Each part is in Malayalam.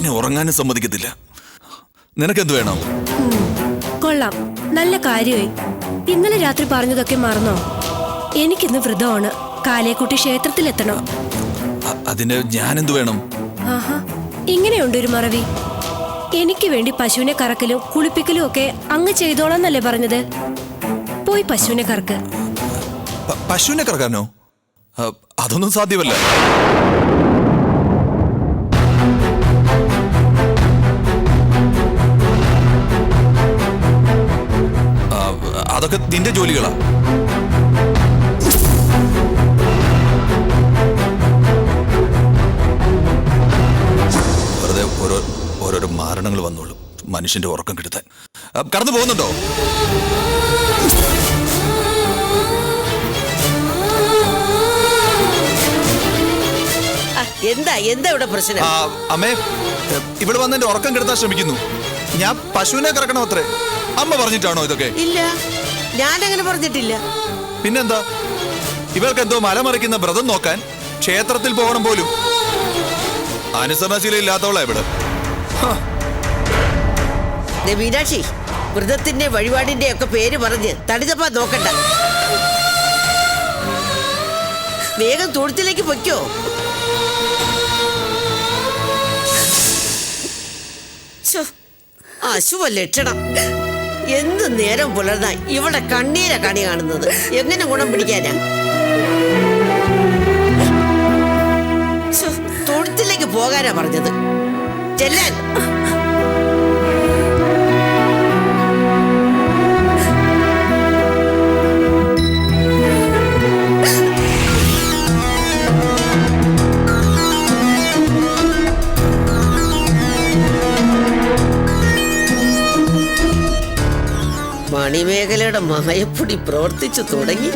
മനുഷ്യനെ ഉറങ്ങാനും സമ്മതിക്കത്തില്ല. നിനക്കെന്ത് വേണം? കൊള്ളാം. നല്ല കാര്യമായി. ഇന്നലെ രാത്രി പറഞ്ഞതൊക്കെ മറന്നോ? എനിക്കിന്ന് വ്രതമാണ്. കാലേക്കുട്ടി ക്ഷേത്രത്തിൽ എത്തണോ അതിന് ഞാനെന്ത് വേണം? ആഹാ ഇങ്ങനെയുണ്ട് ഒരു മറവി. എനിക്ക് വേണ്ടി പശുവിനെ കറക്കലും കുളിപ്പിക്കലും ഒക്കെ അങ്ങ് ചെയ്തോളാന്നല്ലേ പറഞ്ഞത്. പോയി പശുവിനെ കറക്ക്. പശുവിനെ കറക്കാനോ? അതൊന്നും സാധ്യമല്ല. അതൊക്കെ നിന്റെ ജോലികളാ. വെറുതെ ഓരോ ഓരോരോ മാരണങ്ങൾ വന്നോളും മനുഷ്യന്റെ ഉറക്കം കെടുത്താൻ. കടന്നു പോകുന്നുണ്ടോ? എന്താ എന്താ ഇവിടെ പ്രശ്നം? അമ്മേ ഇവിടെ വന്ന് എന്റെ ഉറക്കം കെടുത്താൻ ശ്രമിക്കുന്നു. ഞാൻ പശുവിനെ കറക്കണം അത്രേ? അമ്മ പറഞ്ഞിട്ടാണോ ഇതൊക്കെ? ഇല്ല. ഞാൻ അങ്ങനെ പറഞ്ഞിട്ടില്ല. പിന്നെന്താ? ഇവർക്ക് എന്തോ മലമറിക്കുന്ന വ്രതം നോക്കാൻ ക്ഷേത്രത്തിൽ പോകണം പോലും. അനുസരണശീല ഇല്ലാത്തവളാ ഇവിടെ. ദേ മീനാക്ഷി വ്രതത്തിന്റെ വഴിപാടിന്റെ ഒക്കെ പേര് പറഞ്ഞ് തടിതപ്പാ നോക്കണ്ട. വേഗം തൊഴുത്തിലേക്ക് പൊയ്ക്കോ. അശുഭ ലക്ഷണം. എന്ത് നേരം പുലർന്ന ഇവിടെ കണ്ണീര കണി കാണുന്നത്? എങ്ങനെ ഗുണം പിടിക്കാനാ? തൊഴുത്തിലേക്ക് പോകാനാ പറഞ്ഞത്. ചെല്ലാൻ. മണിമേഖലയുടെ മഹയപ്പൊടി പ്രവർത്തിച്ചു തുടങ്ങി.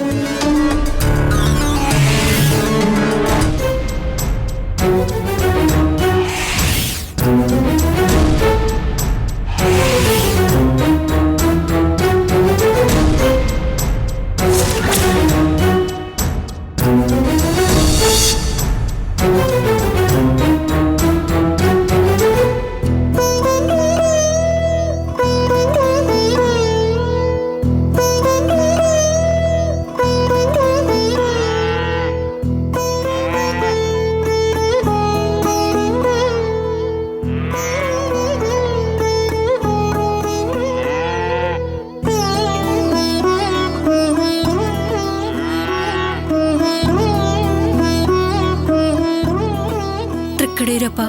തൃക്കടയൂരപ്പ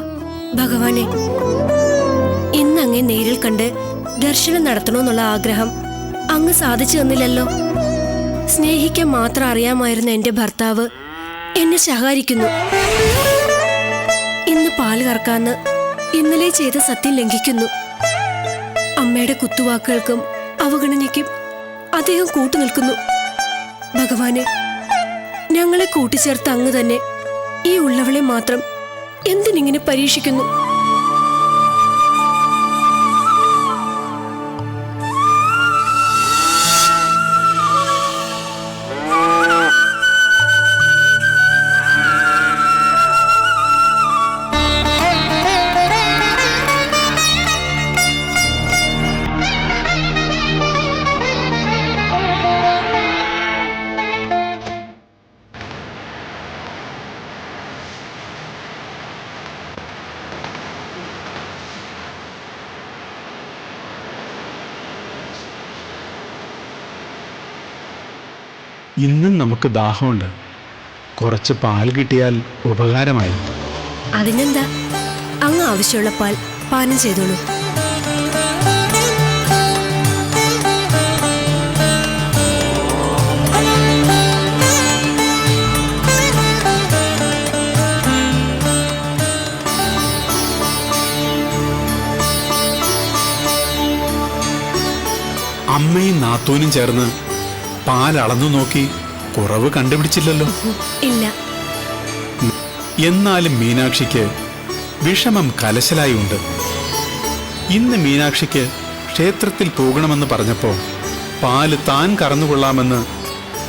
ഭഗവാനെ. ഇന്ന് അങ്ങേ നേരിൽ കണ്ട് ദർശനം നടത്തണമെന്നുള്ള ആഗ്രഹം അങ്ങ് സാധിച്ചു തന്നില്ലല്ലോ. സ്നേഹിക്കാൻ മാത്രം അറിയാമായിരുന്ന എന്റെ ഭർത്താവ് എന്നെ ശകാരിക്കുന്നു. ഇന്ന് പാൽ കറക്കാന്ന് ഇന്നലെ ചെയ്ത സത്യം ലംഘിക്കുന്നു. അമ്മയുടെ കുത്തുവാക്കുകൾക്കും അവഗണനയ്ക്കും അദ്ദേഹം കൂട്ടുനിൽക്കുന്നു ഭഗവാനെ ഞങ്ങളെ കൂട്ടിച്ചേർത്ത അങ്ങ് തന്നെ ഈ ഉള്ളവളെ മാത്രം എന്തിനിങ്ങനെ പരീക്ഷിക്കുന്നു? അവൾക്ക് ദാഹമുണ്ട്. കുറച്ച് പാൽ കിട്ടിയാൽ ഉപകാരമായി. അതിനെന്താ? അങ്ങ് ആവശ്യമുള്ള പാൽ പാനം ചെയ്തോളൂ. അമ്മയും നാത്തൂനും ചേർന്ന് പാൽ അളന്നു നോക്കി കുറവ് കണ്ടുപിടിച്ചില്ലല്ലോ. ഇല്ല. എന്നാലും മീനാക്ഷിക്ക് വിഷമം കലശലായി ഉണ്ട്. ഇന്ന് മീനാക്ഷിക്ക് ക്ഷേത്രത്തിൽ പോകണമെന്ന് പറഞ്ഞപ്പോൾ പാൽ താൻ കറന്നുകൊള്ളാമെന്ന്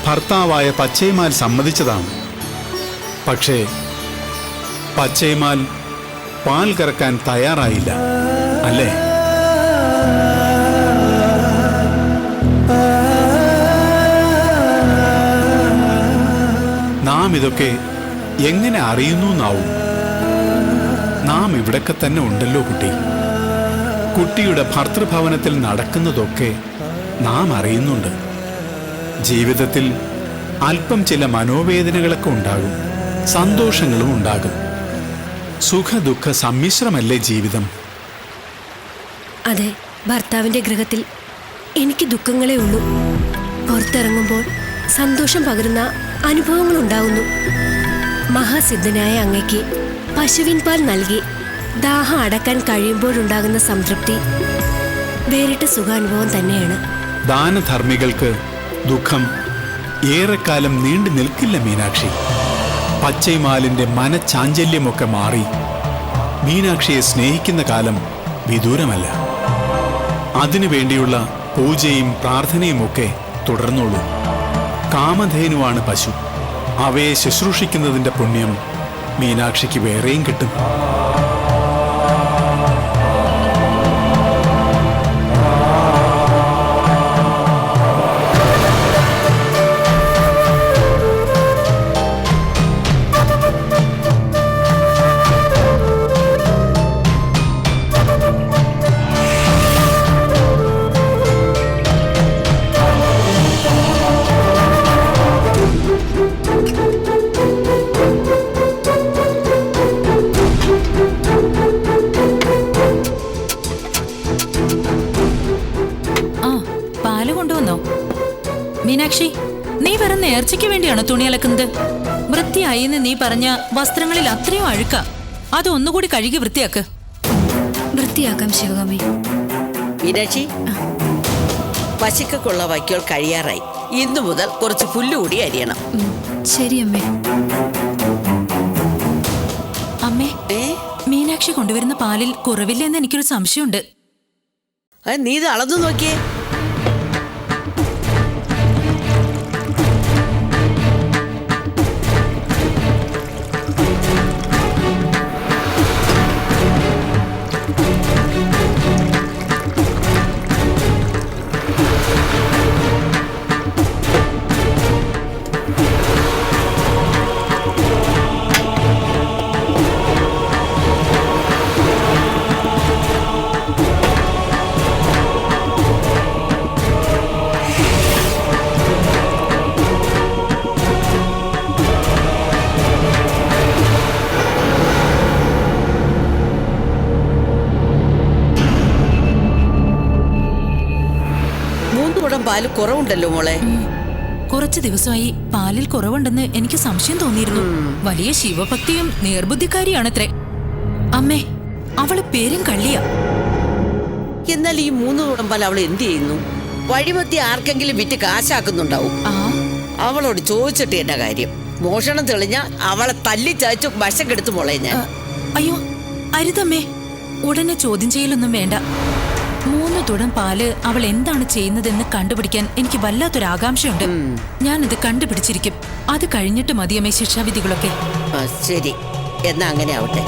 ഭർത്താവായ പച്ചൈമാൽ സമ്മതിച്ചതാണ്. പക്ഷേ പച്ചൈമാൽ പാൽ കറക്കാൻ തയ്യാറായില്ല. അല്ലേ? നാം ഇതൊക്കെ എങ്ങനെ അറിയുന്നു എന്നാവും നാം ഇവിടൊക്കെ തന്നെ ഉണ്ടല്ലോ കുട്ടി. കുട്ടിയുടെ ഭർത്തൃഭവനത്തിൽ നടക്കുന്നതൊക്കെ നാം അറിയുന്നുണ്ട്. ജീവിതത്തിൽ അല്പം ചില മനോവേദനകളൊക്കെ ഉണ്ടാകും. സന്തോഷങ്ങളും ഉണ്ടാകും. സുഖദുഃഖ സമ്മിശ്രമല്ലേ ജീവിതം? അതെ ഭർത്താവിന്റെ ഗൃഹത്തിൽ എനിക്ക് ദുഃഖങ്ങളേ ഉള്ളൂ. പുറത്തിറങ്ങുമ്പോൾ സന്തോഷം പകരുന്ന അനുഭവങ്ങൾ ഉണ്ടാവുന്നു മഹാസിദ്ധനായ അങ്ങയ്ക്ക് പശുവിൻ പാൽ നൽകി ദാഹം അടക്കാൻ കഴിയുമ്പോഴുണ്ടാകുന്ന സംതൃപ്തി വേറിട്ട സുഖാനുഭവം തന്നെയാണ്. ദാനധർമ്മികൾക്ക് ദുഃഖം ഏറെക്കാലം നീണ്ടു നിൽക്കില്ല മീനാക്ഷി. പച്ചൈമാലിന്റെ മനചാഞ്ചല്യമൊക്കെ മാറി മീനാക്ഷിയെ സ്നേഹിക്കുന്ന കാലം വിദൂരമല്ല. അതിനു വേണ്ടിയുള്ള പൂജയും പ്രാർത്ഥനയുമൊക്കെ തുടർന്നോളൂ. കാമധേനുവാണ് പശു. അവയെ ശുശ്രൂഷിക്കുന്നതിന്റെ പുണ്യം മീനാക്ഷിക്ക് വേറെയും കിട്ടും. വെറും വേണ്ടിയാണ് തുണി അലക്കുന്നത്? വൃത്തിയായി എന്ന് നീ പറഞ്ഞ വസ്ത്രങ്ങളിൽ അത്രയും അഴുക്ക. അതൊന്നുകൂടി കഴുകി വൃത്തിയാക്ക്. വൃത്തിയാക്കാം ശിവകാമി മീനാക്ഷി പശുക്കുള്ള വൈക്കോൾ കഴിയാറായി. ഇന്നു മുതൽ കുറച്ച് പുല്ലുകൂടി അരിയണം. ശരി അമ്മേ. അമ്മേ മീനാക്ഷി കൊണ്ടുവരുന്ന പാലിൽ കുറവില്ലെന്ന് എനിക്കൊരു സംശയമുണ്ട്. അത് നീ ഇത് അളന്നു നോക്കിയേ. കുറവുണ്ടല്ലോ മോളെ. കുറച്ചു ദിവസമായി പാലിൽ കുറവുണ്ടെന്ന് എനിക്ക് സംശയം തോന്നിയിരുന്നു. വലിയ ശിവഭക്തിയും നേർബുദ്ധിക്കാരിയാണത്രേ. അമ്മേ അവൾ പേരും കള്ളിയാ. എന്നാൽ ഈ മൂന്ന് പാൽ അവൾ എന്ത് ചെയ്യുന്നു? വഴിമത്തി ആർക്കെങ്കിലും വിറ്റ് കാശാക്കുന്നുണ്ടാവും. അവളോട് ചോദിച്ചിട്ട് എന്റെ കാര്യം? മോഷണം തെളിഞ്ഞ അവളെ തല്ലി ചായച്ചു വശം കെടുത്തു മോളെ ഞാൻ. അയ്യോ അരുതമ്മേ. ഉടനെ ചോദ്യം ചെയ്യലൊന്നും വേണ്ട. മൂന്ന് തുടം പാൽ അവൾ എന്താണ് ചെയ്യുന്നതെന്ന് കണ്ടുപിടിക്കാൻ എനിക്ക് വല്ലാത്തൊരു ആകാംക്ഷയുണ്ട് ഞാനത് കണ്ടുപിടിച്ചിരിക്കും. അത് കഴിഞ്ഞിട്ട് മതിയമ്മേ ശിക്ഷാവിധികളൊക്കെ. ശരി. എന്നാ അങ്ങനെ ആവട്ടെ.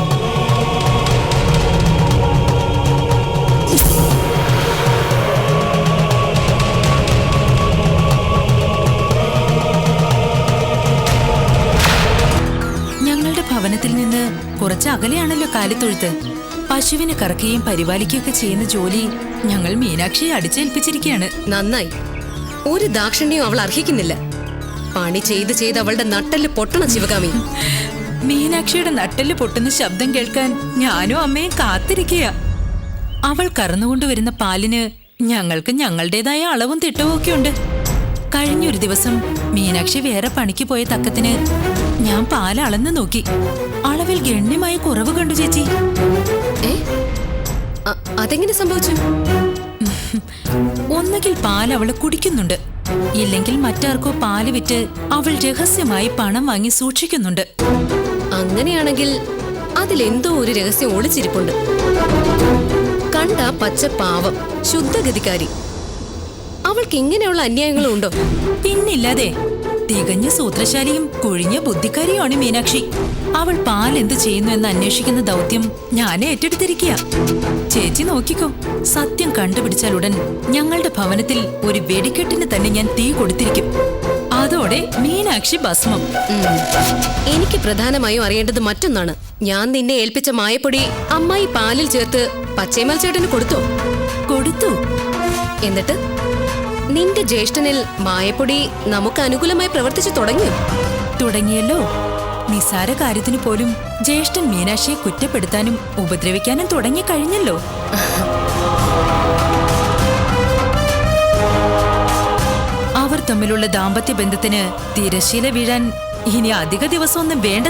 ഞങ്ങളുടെ ഭവനത്തിൽ നിന്ന് കുറച്ച് അകലെയാണല്ലോ കാലിത്തൊഴുത്ത്. പശുവിനെ കറക്കുകയും പരിപാലിക്കുകയൊക്കെ ചെയ്യുന്ന ജോലി ഞങ്ങൾ മീനാക്ഷിയെ അടിച്ചേൽപ്പിച്ചിരിക്കുകയാണ്. നന്നായി. ഒരു ദാക്ഷിണ്യവും അവൾ അർഹിക്കുന്നില്ല. പണി ചെയ്ത് ചെയ്ത് അവളുടെ നട്ടൽ പൊട്ടണം ശിവകാമി. മീനാക്ഷിയുടെ നട്ടൽ പൊട്ടുന്ന ശബ്ദം കേൾക്കാൻ ഞാനും അമ്മയും കാത്തിരിക്കുക. അവൾ കറന്നുകൊണ്ടുവരുന്ന പാലിന് ഞങ്ങൾക്ക് ഞങ്ങളുടേതായ അളവും തിട്ടവും ഒക്കെ ഉണ്ട്. കഴിഞ്ഞൊരു ദിവസം മീനാക്ഷി വേറെ പണിക്ക് പോയ തക്കത്തിന് ഞാൻ പാൽ അളന്നു നോക്കി. അളവിൽ ഗണ്യമായ കുറവ് കണ്ടു ചേച്ചി. അതെങ്ങനെ സംഭവിച്ചു? ഒന്നുകിൽ പാൽ അവൾ കുടിക്കുന്നുണ്ട്. ഇല്ലെങ്കിൽ മറ്റാർക്കോ പാൽ വിറ്റ് അവൾ രഹസ്യമായി പണം വാങ്ങി സൂക്ഷിക്കുന്നുണ്ട്. അങ്ങനെയാണെങ്കിൽ അതിലെന്തോ ഒരു രഹസ്യം ഒളിച്ചിരിപ്പുണ്ട്. കണ്ട പച്ച പാവം ശുദ്ധഗതിക്കാരി. അവൾക്ക് ഇങ്ങനെയുള്ള അന്യായങ്ങളും ഉണ്ടോ പിന്നില്ലാതെ തികഞ്ഞ സൂത്രശാലിയും കുഴിഞ്ഞ ബുദ്ധിക്കാരിയുമാണ് മീനാക്ഷി. അവൾ പാൽ എന്ത് ചെയ്യുന്നു എന്ന് അന്വേഷിക്കുന്ന ദൗത്യം ഞാൻ ഏറ്റെടുത്തിരിക്കുക. ചേച്ചി നോക്കിക്കോ സത്യം കണ്ടുപിടിച്ചാൽ ഉടൻ ഞങ്ങളുടെ ഭവനത്തിൽ ഒരു വെടിക്കെട്ടിന് തന്നെ ഞാൻ തീ കൊടുത്തിരിക്കും. അതോടെ മീനാക്ഷി ഭസ്മം. എനിക്ക് പ്രധാനമായും അറിയേണ്ടത് മറ്റൊന്നാണ്. ഞാൻ നിന്നെ ഏൽപ്പിച്ച മായപ്പൊടി അമ്മായി പാലിൽ ചേർത്ത് പച്ചേമൽ ചേട്ടന് കൊടുത്തു? കൊടുത്തു. എന്നിട്ട്? നിന്റെ ജ്യേഷ്ഠനിൽ മായപ്പൊടി നമുക്ക് അനുകൂലമായി പ്രവർത്തിച്ചു തുടങ്ങിയോ തുടങ്ങിയല്ലോ. നിസാര കാര്യത്തിന് പോലും ജ്യേഷ്ഠൻ മീനാക്ഷിയെ കുറ്റപ്പെടുത്താനും ഉപദ്രവിക്കാനും തുടങ്ങി കഴിഞ്ഞല്ലോ അവർ തമ്മിലുള്ള ദാമ്പത്യ ബന്ധത്തിന് തിരശീല വീഴാൻ ഇനി അധിക ദിവസമൊന്നും വേണ്ട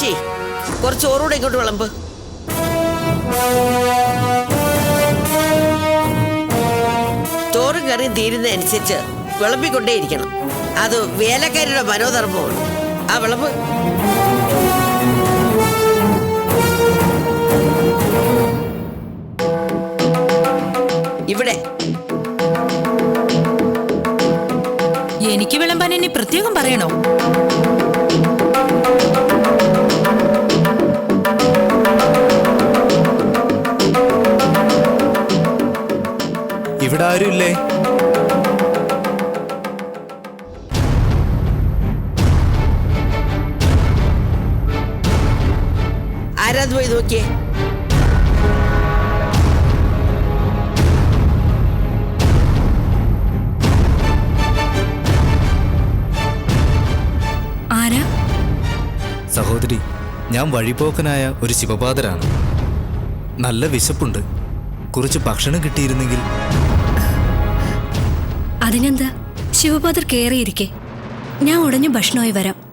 മീനാക്ഷി കുറച്ച് ചോറൂടെ ഇങ്ങോട്ട് വിളമ്പ്. ചോറും കറിയും തീരുന്നതനുസരിച്ച് വിളമ്പിക്കൊണ്ടേയിരിക്കണം അത് വേലക്കാരിയുടെ മനോധർമ്മമാണ്. ആ വിളമ്പ്. ഇവിടെ. എനിക്ക് വിളമ്പാൻ എന്നെ പ്രത്യേകം പറയണോ? ആരുമില്ലേ ആരാത് പോയി നോക്കിയേ? ആരാ? സഹോദരി ഞാൻ വഴിപോക്കനായ ഒരു ശിവപാതരാണ് നല്ല വിശപ്പുണ്ട്. കുറച്ച് ഭക്ഷണം കിട്ടിയിരുന്നെങ്കിൽ അതിനെന്താ? ശിവപാദർ കയറിയിരിക്കെ ഞാൻ ഉടഞ്ഞു ഭക്ഷണമായി വരാം.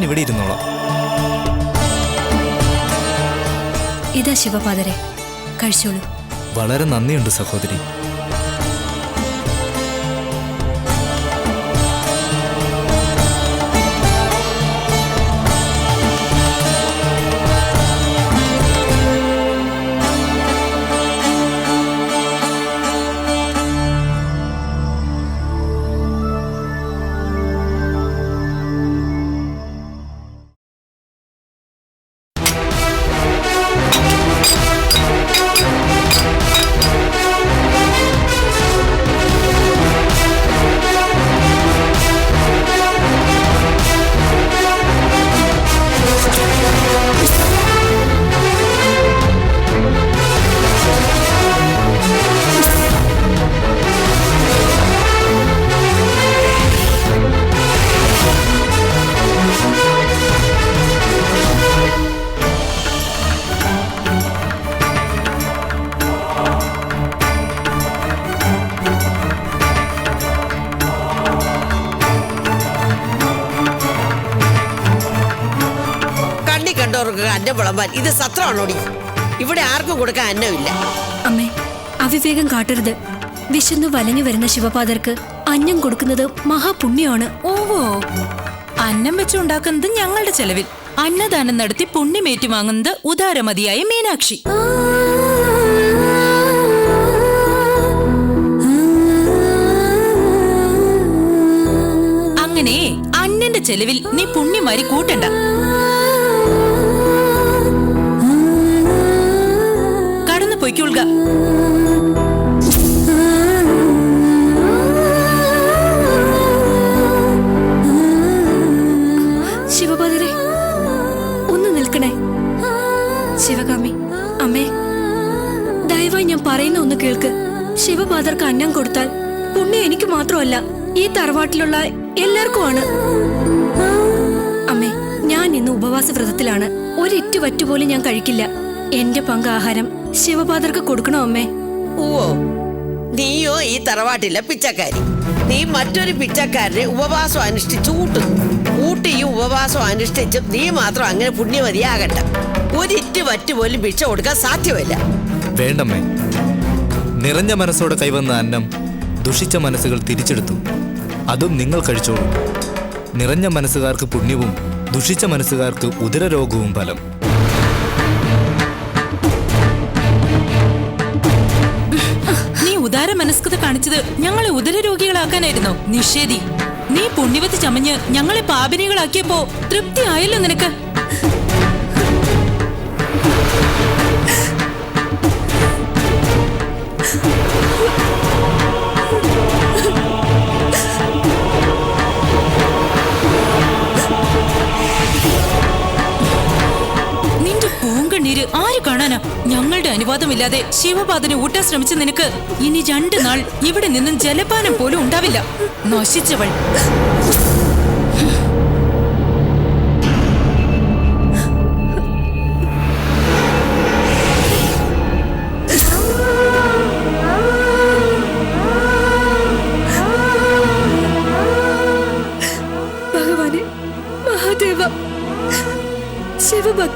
ഞാൻ ഇവിടെ ഇരുന്നോളാം. ഇതാ ശിവപാദരെ കഴിച്ചോളൂ. വളരെ നന്ദിയുണ്ട് സഹോദരി. വിളമ്പാൻ ഇത് സത്രമാണോടി? ഇവിടെ ആർക്കും കൊടുക്കാൻ അന്നമില്ല. അമ്മേ അവിവേകം കാട്ടരുത്. വിശന്നു വലഞ്ഞു വരുന്ന ശിവപാദർക്ക് അന്നം കൊടുക്കുന്നത് മഹാപുണ്യമാണ്. ഓവോ അന്നം വെച്ചുണ്ടാക്കുന്നത് ഞങ്ങളുടെ ചെലവിൽ. അന്നദാനം നടത്തി പുണ്യമേറ്റു വാങ്ങുന്നത് ഉദാരമതിയായ മീനാക്ഷി. അങ്ങനെ അന്നന്റെ ചെലവിൽ നീ പുണ്യമാരി കൂട്ടണ്ട. പൊയ്ക്കൊള്ളുക ഒന്ന് നിൽക്കണേ. ശിവകാമി അമ്മേ ദയവായി ഞാൻ പറയുന്ന ഒന്ന് കേൾക്ക്. ശിവപാദർക്ക് അന്നം കൊടുത്താൽ പുണ്യം എനിക്ക് മാത്രമല്ല ഈ തറവാട്ടിലുള്ള എല്ലാവർക്കുമാണ്. അമ്മേ ഞാൻ ഇന്ന് ഉപവാസ വ്രതത്തിലാണ്. ഒരിറ്റു വറ്റുപോലും ഞാൻ കഴിക്കില്ല. എന്റെ പങ്ക് ആഹാരം ശിവപാദർക്ക് കൊടുക്കണോ അമ്മേ? ഓ നീയോ ഈ തറവാട്ടിലെ പിച്ചക്കാരി. നീ മറ്റൊരു പിച്ചക്കാരനെ ഉപവാസം അനുഷ്ഠിച്ചു കൂട്ടുന്നു. കൂട്ടിയും ഉപവാസം അനുഷ്ഠിച്ചും നീ മാത്രം അങ്ങനെ പുണ്യവതിയാകട്ടെ ഒരിറ്റ് വറ്റ് പോലും ഭിക്ഷ കൊടുക്കാൻ സാധ്യമല്ല. വേണ്ടമ്മേ. നിറഞ്ഞ മനസ്സോടെ കൈവന്ന അന്നം ദുഷിച്ച മനസ്സുകൾ തിരിച്ചെടുത്തു. അതും നിങ്ങൾ കഴിച്ചോളൂ. നിറഞ്ഞ മനസ്സുകാർക്ക് പുണ്യവും ദുഷിച്ച മനസ്സുകാർക്ക് ഉദരരോഗവും ഫലം. ഉദാര മനസ്കത കാണിച്ചത് ഞങ്ങളെ ഉദരരോഗികളാക്കാനായിരുന്നോ. നിഷേധി നീ പുണ്യവത്ത് ചമഞ്ഞ് ഞങ്ങളെ പാപിനികളാക്കിയപ്പോ തൃപ്തിയായല്ലോ നിനക്ക്. പൂങ്കണ്ണീര് ആര് കാണാനാ? ഞങ്ങളുടെ അനുവാദമില്ലാതെ ശിവപാദനെ ഊട്ടാൻ ശ്രമിച്ച നിനക്ക് ഇനി രണ്ടു നാൾ ഇവിടെ നിന്നും ജലപാനം പോലും ഉണ്ടാവില്ല. നശിച്ചവൾ.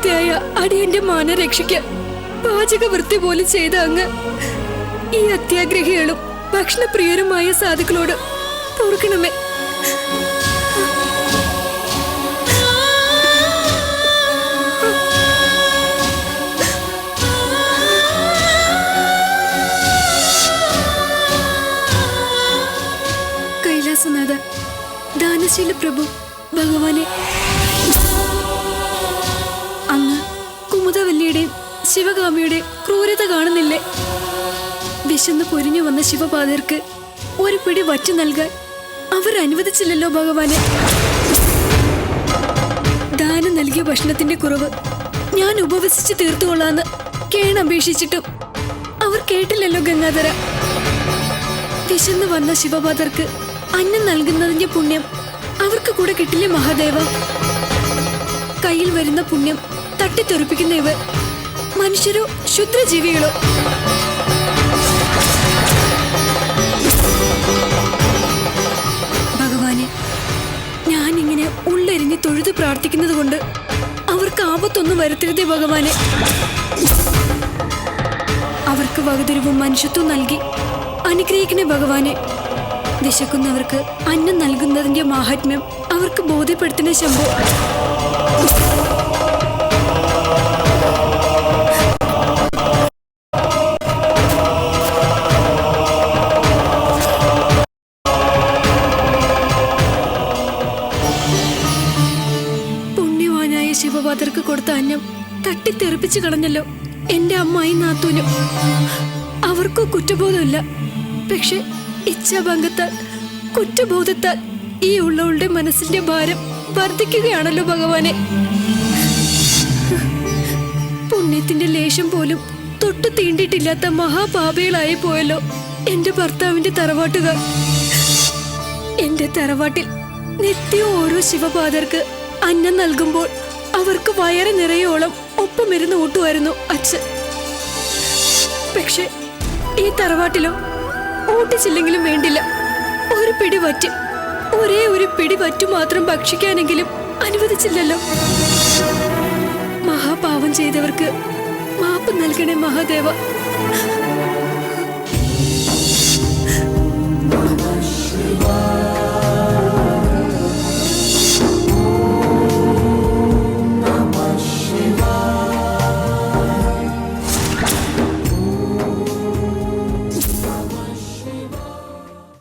ശിവഭക്തിയായ അടിയന്റെ മാന പാചക വൃത്തി പോലും ചെയ്ത അങ്ങ് ഈ അത്യാഗ്രഹികളും ഭക്ഷണപ്രിയരുമായ സാധുക്കളോട് പൊറുക്കണമേ. കൈലാസനാഥ ദാനശീല പ്രഭു ഭഗവാനെ. ശിവകാമിയുടെ ക്രൂരത കാണുന്നില്ലേ? വിശന്ന് പൊരിഞ്ഞു വന്ന ശിവപാതർക്ക് ഒരു പിടി വറ്റു നൽകാൻ അവർ അനുവദിച്ചില്ലല്ലോ ഭഗവാനെ. ദാനം നൽകിയ ഭക്ഷണത്തിന്റെ കുറവ് ഞാൻ ഉപവസിച്ച് തീർത്തുകൊള്ളാന്ന് കേണപേക്ഷിച്ചിട്ടും അവർ കേട്ടില്ലല്ലോ ഗംഗാധര. വിശന്ന് വന്ന ശിവപാതർക്ക് അന്നം നൽകുന്നതിന്റെ പുണ്യം അവർക്ക് കൂടെ കിട്ടില്ലേ മഹാദേവ? കയ്യിൽ വരുന്ന പുണ്യം തട്ടിത്തെറിപ്പിക്കുന്ന ഇവർ മനുഷ്യരോ ക്ഷുദ്രജീവികളോ ഭഗവാനെ ഞാനിങ്ങനെ ഉള്ളെരിഞ്ഞ് തൊഴുത് പ്രാർത്ഥിക്കുന്നത് കൊണ്ട് അവർക്ക് ആപത്തൊന്നും വരുത്തരുതേ ഭഗവാനെ. അവർക്ക് വകതിരിവും മനുഷ്യത്വം നൽകി അനുഗ്രഹിക്കണേ ഭഗവാനെ. വിശക്കുന്നവർക്ക് അന്നം നൽകുന്നതിന്റെ മാഹാത്മ്യം അവർക്ക് ബോധ്യപ്പെടുത്തുന്ന ശംഭു കൊടുത്ത തട്ടിത്തെറിപ്പിച്ചു കളഞ്ഞല്ലോ എന്റെ അമ്മായി നാത്തൂനും. അവർക്കോ കുറ്റബോധമില്ല. പക്ഷെ ഇച്ഛാഭംഗത്താൽ കുറ്റബോധത്താൽ ഈ ഉള്ളവളുടെ മനസ്സിന്റെ ഭാരം വർദ്ധിക്കുകയാണല്ലോ ഭഗവാനെ. പുണ്യത്തിന്റെ ലേശം പോലും തൊട്ടു തീണ്ടിട്ടില്ലാത്ത മഹാപാപികളായി പോയല്ലോ എന്റെ ഭർത്താവിന്റെ തറവാട്ടുകാർ. എന്റെ തറവാട്ടിൽ നിത്യവും ഓരോ ശിവപാദർക്ക് അന്നം നൽകുമ്പോൾ അവർക്ക് വയറ് നിറയോളം ഒപ്പമിരുന്ന് ഊട്ടുമായിരുന്നു അച്ഛൻ. പക്ഷെ ഈ തറവാട്ടിലോ ഊട്ടിച്ചില്ലെങ്കിലും വേണ്ടില്ല. ഒരു പിടി വറ്റ് ഒരേ ഒരു പിടി വറ്റു മാത്രം ഭക്ഷിക്കാനെങ്കിലും അനുവദിച്ചില്ലല്ലോ. മഹാപാവം ചെയ്തവർക്ക് മാപ്പ് നൽകണേ മഹാദേവ.